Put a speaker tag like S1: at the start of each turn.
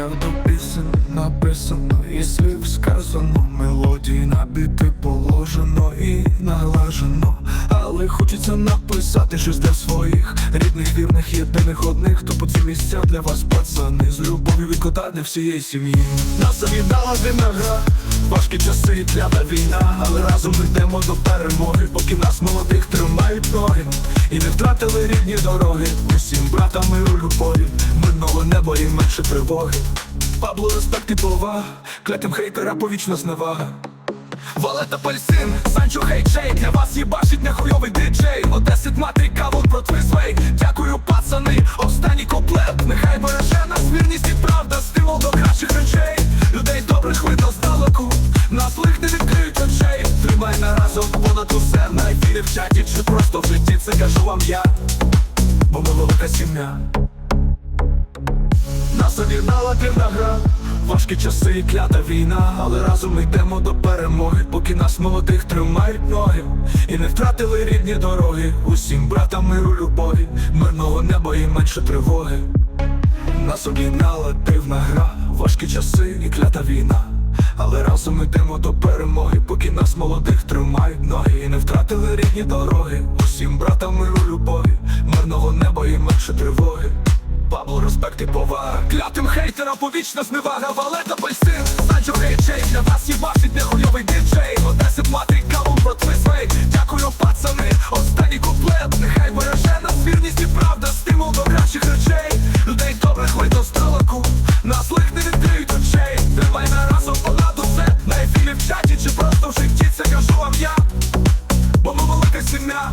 S1: Багато пісень написано і слів сказано. Мелодії на біти положено і налажено. Але хочеться написати щось для своїх Рідних, вірних, єдиних одних Хто по ці місця для вас, пацани. З любов'ю від кота для всієї сім'ї. Нас завідала виногра Важкі часи і клята війна, але разом йдемо до перемоги, поки нас молодих тримають ноги, і не втратили рідні дороги. Усім братам миру любові, неба і менше тривоги. Пабло, респект і повага, клятим хейтера повічна зневага. Валета Пальсин, Санчо Хейчей Для вас їбашить нехуйовий диджей Одесит матері кавун про твизвей Дякую, пацани, останній куплет. Нехай береже нас вірність і правда Стимул до кращих речей. Людей добрих видно здалеку Нас лих не відкриють очей. Тримай на разом понад усе. На ефірі в чаті чи просто в житті. Це кажу вам я. Бо ми велика сім'я об'єднала гра Важкі часи і клята війна, але разом ми йдемо до перемоги, поки нас молодих тримають ноги, і не втратили рідні дороги. Усім братам миру любові, мирного неба і менше тривоги. Нас об'єднала дивна гра, важкі часи і клята війна. Але разом йдемо до перемоги, поки нас молодих тримають ноги, і не втратили рідні дороги. Усім братам миру любові, мирного неба і менше тривоги. Пабло, респект і повага Клятим хейтерам повічна зневага Валета Пальсин, Санчо Гейчей Для вас їбашить нехуйовий діджей. Одесит матері кавун про твизвей Дякую, пацани, останній куплет Нехай береже нас вірність і правда Стимул до кращих речей. Людей добрих видно здалеку Нас лих не відкриють очей. Тримай на разом понад усе. На ефірі в чаті чи просто в житті Це кажу вам я. Бо ми велика сім'я